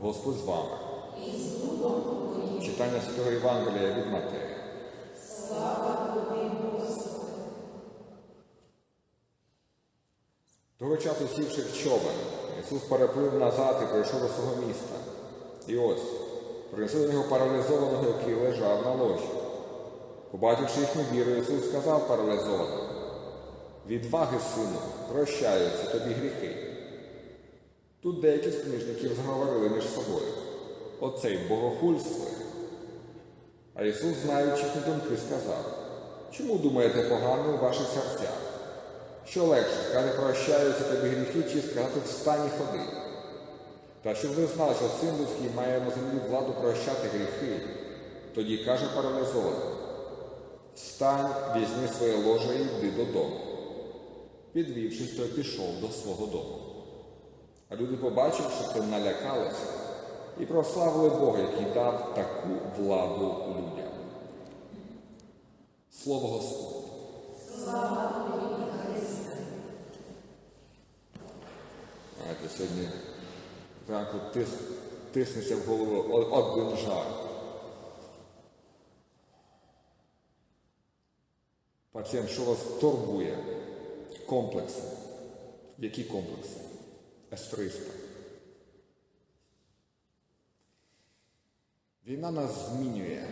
Господь з вами. Читання Святого Євангелія від Матея. Того часу сівши в човен, Ісус переплив назад і прийшов до свого міста. І ось, принесли до нього паралізованого, який лежав на ложі. Побачивши їхню віру, Ісус сказав паралізованому, відваги, сину, прощаються тобі гріхи. Тут деякі з книжників зговорили між собою. Оцей богохульствує. А Ісус, знаючи їхні думки, сказав, чому думаєте погано у ваших серцях? Що легше, сказати прощаються тобі гріхи, чи сказати встань і ходи? Та щоб ви знали, що син людський має на землі владу прощати гріхи, тоді каже паралізований, встань, візьми своє ложе і йди додому. Підвівшись, той пішов до свого дому. А люди, побачивши це, налякалися і прославили Бога, який дав таку владу людям. Слово Господне. Знаєте, сьогодні зранку тис, тиснеться в голову один жарт. Пацієнт, що вас турбує? Комплекси. Які комплекси? С-300. Війна нас змінює.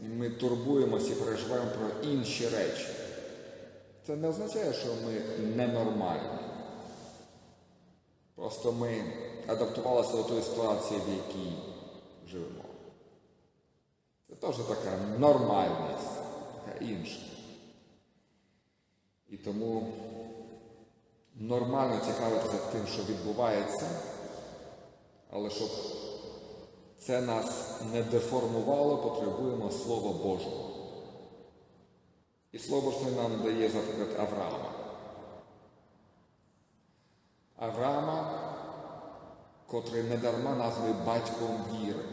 І ми турбуємося і переживаємо про інші речі. Це не означає, що ми ненормальні. Просто ми адаптувалися до тої ситуації, в якій живемо. Це теж така нормальність, така інша. І тому нормально цікавитися тим, що відбувається, але щоб це нас не деформувало, потребуємо Слова Божого. І Слово Боже нам дає, наприклад, Авраама. Авраама, котрий недарма названий батьком віри.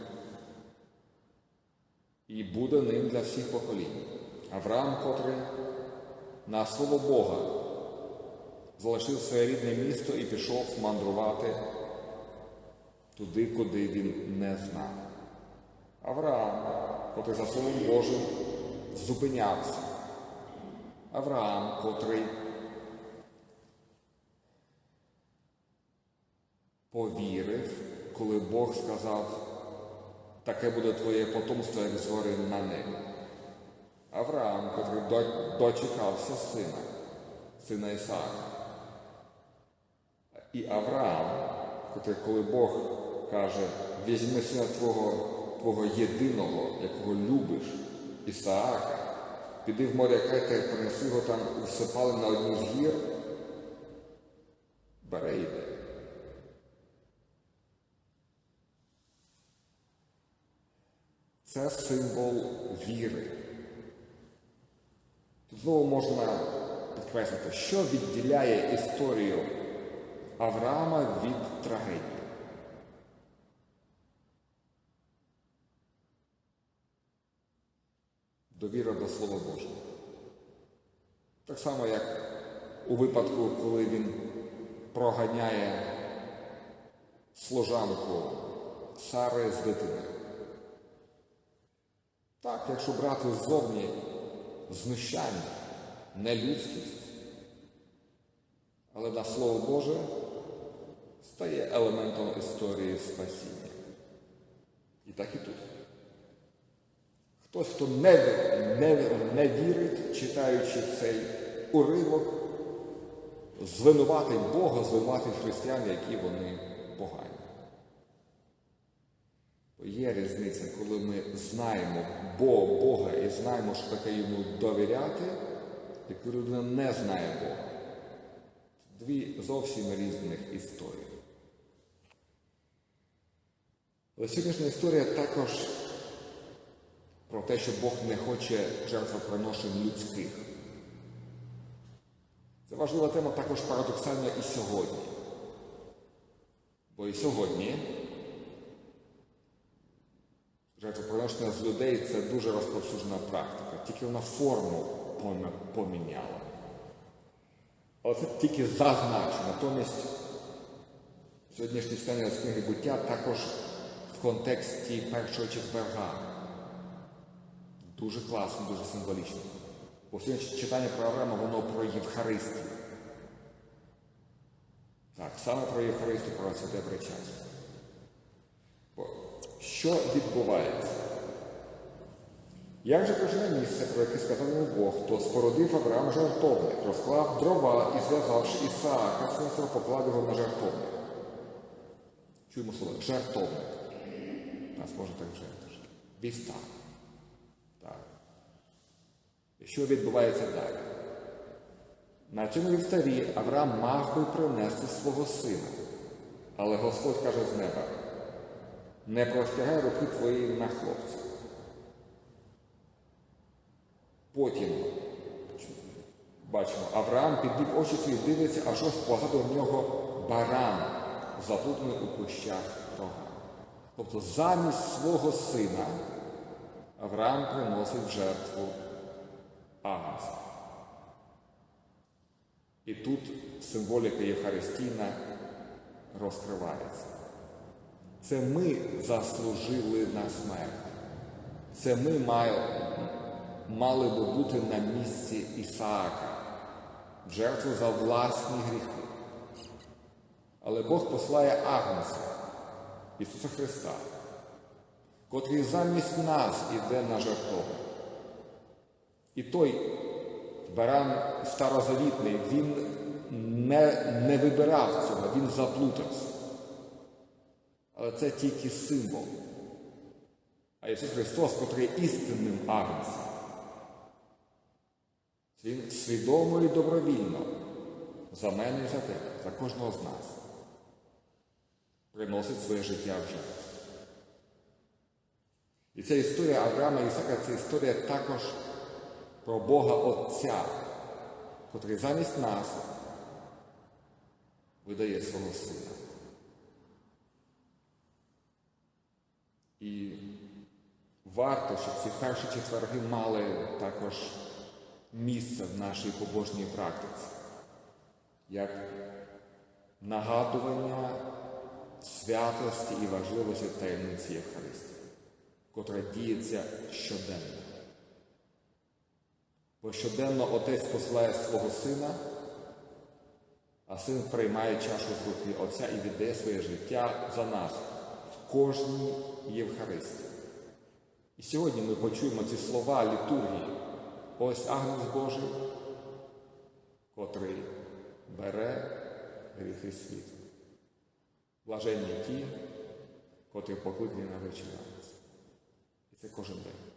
І буде ним для всіх поколінь. Авраам, котрий на слово Бога залишив своє рідне місто і пішов мандрувати туди, куди він не знав. Авраам, котрий за Словом Божим зупинявся. Авраам, котрий повірив, коли Бог сказав, таке буде твоє потомство, як зори на небі. Авраам, котрий дочекався сина, сина Ісаака. І Авраам, котрий, коли Бог каже, візьми сина твого, твого єдиного, якого любиш, Ісаака, піди в моря Крета і принеси його там всипали на одній з гір, бере йде. Це символ віри. Тут знову можна підкреслити, що відділяє історію Авраама від трагедії. Довіра до Слова Божого. Так само, як у випадку, коли він проганяє служанку Сари з дитиною. Так, якщо брати ззовні знущання, нелюдськість, але на Слово Боже стає елементом історії спасіння. І так і тут. Хтось, хто не, не, не вірить, читаючи цей уривок, звинуватить Бога, звинуватить християн, які вони погані. Є різниця, коли ми знаємо Бо- Бога і знаємо, що таке йому довіряти, і коли людина не знає Бога. Дві зовсім різних історії. Але сьогоднішня історія також про те, що Бог не хоче жертвоприношень людських. Це важлива тема також парадоксальна і сьогодні. Бо і сьогодні жертвоприношення з людей це дуже розповсюджена практика, тільки вона форму поміняла. Але це тільки зазначено. Натомість Сьогоднішнє читання з книги буття також в контексті першого четверга. Дуже класно, дуже символічно. Бо сьогодні читання про Авраама, воно про Євхаристію. Так, саме про Євхаристію, про святе причастя. Що відбувається? Як же кожне місце, про яке сказав йому Бог, то спородив Авраам жартовник, розклав дрова і зв'язавши Ісаака, свого, поклав його на жартовник. Чуємо слово жартовник. Нас може так теж. Віста. Так. І що відбувається далі? На цьому вівтарі Авраам би принести свого сина. Але Господь каже з неба: не простягай руки твої на хлопця. Потім бачимо, Авраам підвів очі свої, дивиться, аж ось позаду нього баран, заплутаний у кущах рога. Тобто замість свого сина Авраам приносить жертву Агнця. І тут символіка Євхаристійна розкривається. Це ми заслужили на смерть. Це ми мали, би бути на місці Ісаака, жертву за власні гріхи. Але Бог послає Агнця, Ісуса Христа, котрий замість нас іде на жертву. І той баран старозавітний, він не, не вибирав цього, він заплутався. Але це тільки символ. А Ісус Христос, котрий істинним агнцем, він свідомо і добровільно за мене і за тебе, за кожного з нас, приносить своє життя в жертву. І ця історія Авраама Ісака це історія також про Бога Отця, котрий замість нас видає свого Сина. І варто, щоб ці перші четверги мали також місце в нашій побожній практиці, як нагадування святості і важливості таємниці Євхаристії, котра діється щоденно. Бо щоденно Отець посилає свого сина, а син приймає чашу з руки Отця і віддає своє життя за нас в кожній Євхаристії. І сьогодні ми почуємо ці слова літургії. Ось Агнець Божий, котрий бере гріхи світу. Блаженні ті, котрі покликані на вечерянці. І це кожен день.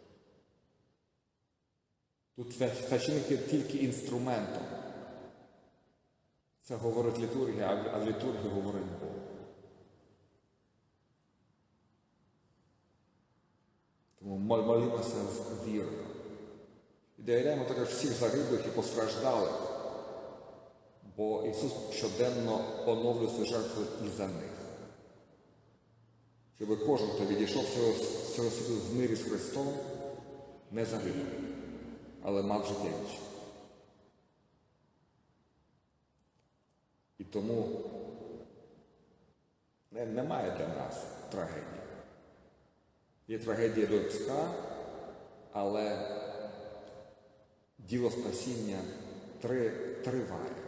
Тут священник є тільки інструментом. Це говорить літургія, а в літургії говорить Бог. Тому молимося з вірою. І довіряємо також всіх загиблих і постраждалих, бо Ісус щоденно оновлює свою жертву і за них. Щоб кожен, хто відійшов з цього, світу в мирі з Христом, не загинув, але мав життя вічне. І тому немає для нас трагедії. Є трагедія людська, але діло спасіння триває.